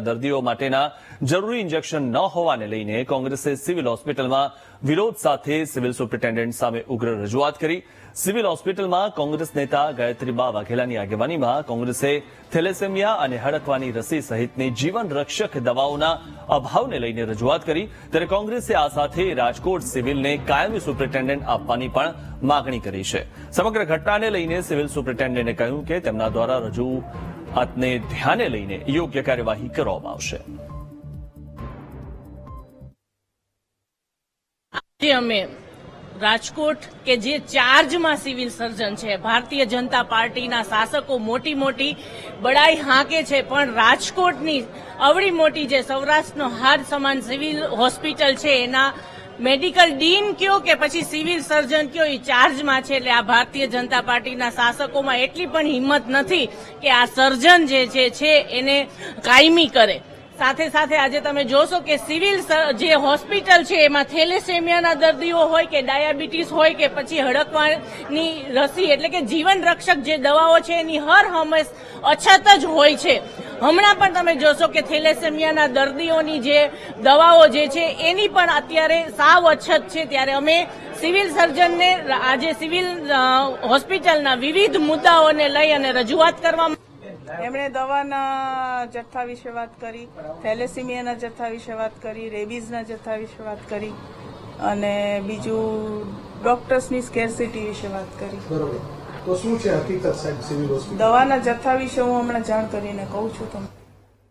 દર્દીઓ માટેના જરૂરી ઇન્જેક્શન ન હોવાને લઈને કોંગ્રેસે સિવિલ હોસ્પિટલમાં વિરોધ સાથે સિવિલ સુપ્રિન્ટેન્ડન્ટ સામે ઉગ્ર રજૂઆત કરી. સિવિલ હોસ્પિટલમાં કોંગ્રેસ નેતા ગાયત્રીબા વાઘેલાની આગેવાનીમાં કોંગ્રેસે થેલેસેમિયા અને હડકવાની રસી સહિતની જીવન રક્ષક દવાઓના અભાવને લઈને રજૂઆત કરી. ત્યારે કોંગ્રેસે આ સાથે રાજકોટ સિવિલને કાયમી સુપ્રિન્ટેન્ડન્ટ આપવાની પણ માગણી કરી છે. સમગ્ર ઘટનાને લઈને સિવિલ સુપ્રિન્ટેન્ડન્ટે કહ્યું કે તેમના દ્વારા રજૂ આતને ધ્યાને લઈને યોગ્ય કાર્યવાહી કરવામાં આવશે. અમે રાજકોટ કે જે ચાર્જમાં સિવિલ સર્જન છે, ભારતીય જનતા પાર્ટીના શાસકો મોટી મોટી બડાઈ હાંકે છે, પણ રાજકોટની અવળી મોટી જે સૌરાષ્ટ્રનો હાર સમાન સિવિલ હોસ્પિટલ છે, એના મેડિકલ ડીન કયો કે પછી સિવિલ સર્જન કયો, એ ચાર્જમાં છે. એટલે આ ભારતીય જનતા પાર્ટીના શાસકોમાં એટલી પણ હિંમત નથી કે આ સર્જન જે છે એને કાયમી કરે. સાથે સાથે આજે તમે જોશો કે સિવિલ જે હોસ્પિટલ છે, એમાં થેલેસેમિયાના દર્દીઓ હોય કે ડાયાબિટીસ હોય કે પછી હડકવાની રસી, એટલે કે જીવન રક્ષક જે દવાઓ છે, એની હર હંમેશ અછત જ હોય છે. હમણાં પણ તમે જોશો કે થેલેસેમિયાના દર્દીઓની જે દવાઓ જે છે એની પણ અત્યારે સાવ અછત છે. ત્યારે અમે સિવિલ સર્જનને આજે સિવિલ હોસ્પિટલના વિવિધ મુદ્દાઓને લઈ અને રજૂઆત કરવા એમણે દવાના જથ્થા વિશે વાત કરી થેલેસિમિયાના જથ્થા વિશે વાત કરી રેબીઝના જથ્થા વિશે વાત કરી અને બીજું ડોક્ટર્સની સ્કેરસિટી વિશે વાત કરી. બરોબર. તો શું છે હકીકત સાહેબ સિવિલ હોસ્પિટલ? દવાના જથ્થા વિશે હું હમણાં જાણ કરીને કહું છું તમને.